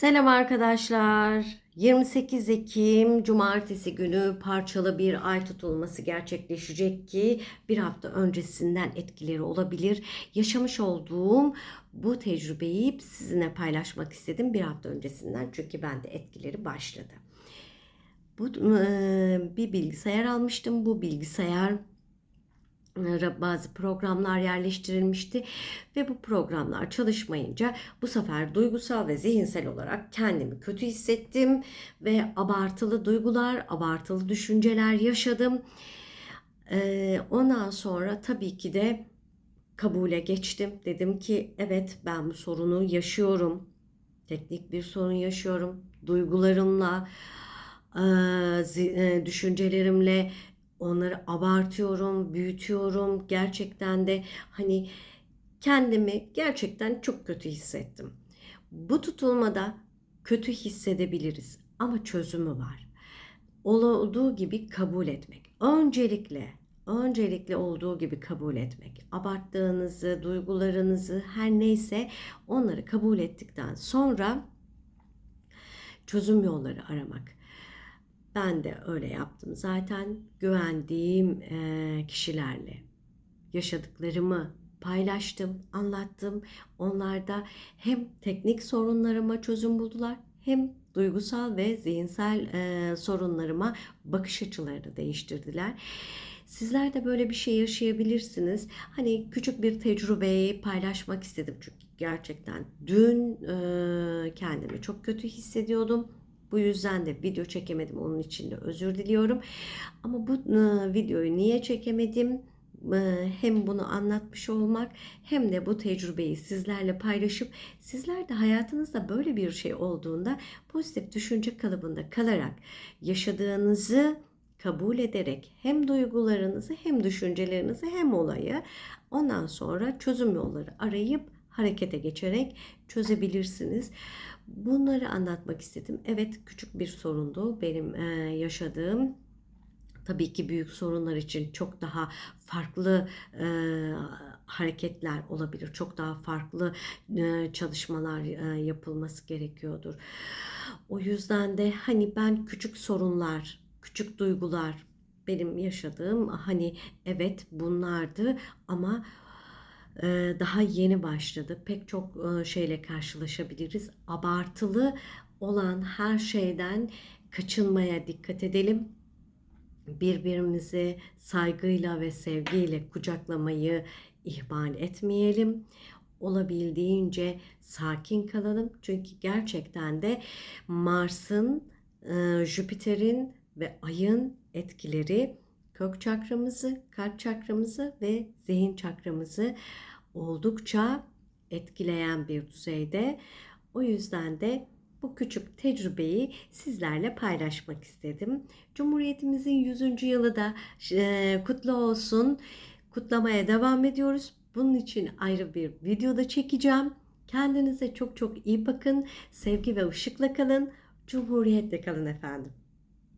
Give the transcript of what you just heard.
Selam arkadaşlar. 28 Ekim Cumartesi günü parçalı bir ay tutulması gerçekleşecek ki bir hafta öncesinden etkileri olabilir. Yaşamış olduğum bu tecrübeyi sizinle paylaşmak istedim bir hafta öncesinden çünkü bende etkileri başladı. Bu bir bilgisayar almıştım. Bu bilgisayar bazı programlar yerleştirilmişti ve bu programlar çalışmayınca bu sefer duygusal ve zihinsel olarak kendimi kötü hissettim ve abartılı duygular, abartılı düşünceler yaşadım. Ondan sonra tabii ki de kabule geçtim. Dedim ki evet ben bu sorunu yaşıyorum. Teknik bir sorun yaşıyorum. Duygularımla, düşüncelerimle onları abartıyorum, büyütüyorum. Gerçekten de hani kendimi gerçekten çok kötü hissettim. Bu tutulmada kötü hissedebiliriz ama çözümü var. Olduğu gibi kabul etmek. Öncelikle öncelikle olduğu gibi kabul etmek. Abarttığınızı, duygularınızı her neyse onları kabul ettikten sonra çözüm yolları aramak. Ben de öyle yaptım. Zaten güvendiğim kişilerle yaşadıklarımı paylaştım, anlattım. Onlar da hem teknik sorunlarıma çözüm buldular hem duygusal ve zihinsel sorunlarıma bakış açılarını değiştirdiler. Sizler de böyle bir şey yaşayabilirsiniz. Hani küçük bir tecrübeyi paylaşmak istedim çünkü gerçekten dün kendimi çok kötü hissediyordum bu yüzden de video çekemedim. Onun için de özür diliyorum. Ama bu e, videoyu niye çekemedim? E, hem bunu anlatmış olmak hem de bu tecrübeyi sizlerle paylaşıp sizler de hayatınızda böyle bir şey olduğunda pozitif düşünce kalıbında kalarak yaşadığınızı kabul ederek hem duygularınızı hem düşüncelerinizi hem olayı ondan sonra çözüm yolları arayıp harekete geçerek çözebilirsiniz. Bunları anlatmak istedim. Evet küçük bir sorundu benim e, yaşadığım. Tabii ki büyük sorunlar için çok daha farklı e, hareketler olabilir. Çok daha farklı e, çalışmalar e, yapılması gerekiyordur. O yüzden de hani ben küçük sorunlar, küçük duygular benim yaşadığım hani evet bunlardı ama daha yeni başladı. Pek çok şeyle karşılaşabiliriz. Abartılı olan her şeyden kaçınmaya dikkat edelim. Birbirimizi saygıyla ve sevgiyle kucaklamayı ihmal etmeyelim. Olabildiğince sakin kalalım. Çünkü gerçekten de Mars'ın, Jüpiter'in ve Ay'ın etkileri kök çakramızı, kalp çakramızı ve zihin çakramızı oldukça etkileyen bir düzeyde. O yüzden de bu küçük tecrübeyi sizlerle paylaşmak istedim. Cumhuriyetimizin 100. yılı da kutlu olsun. Kutlamaya devam ediyoruz. Bunun için ayrı bir videoda çekeceğim. Kendinize çok çok iyi bakın. Sevgi ve ışıkla kalın. Cumhuriyetle kalın efendim.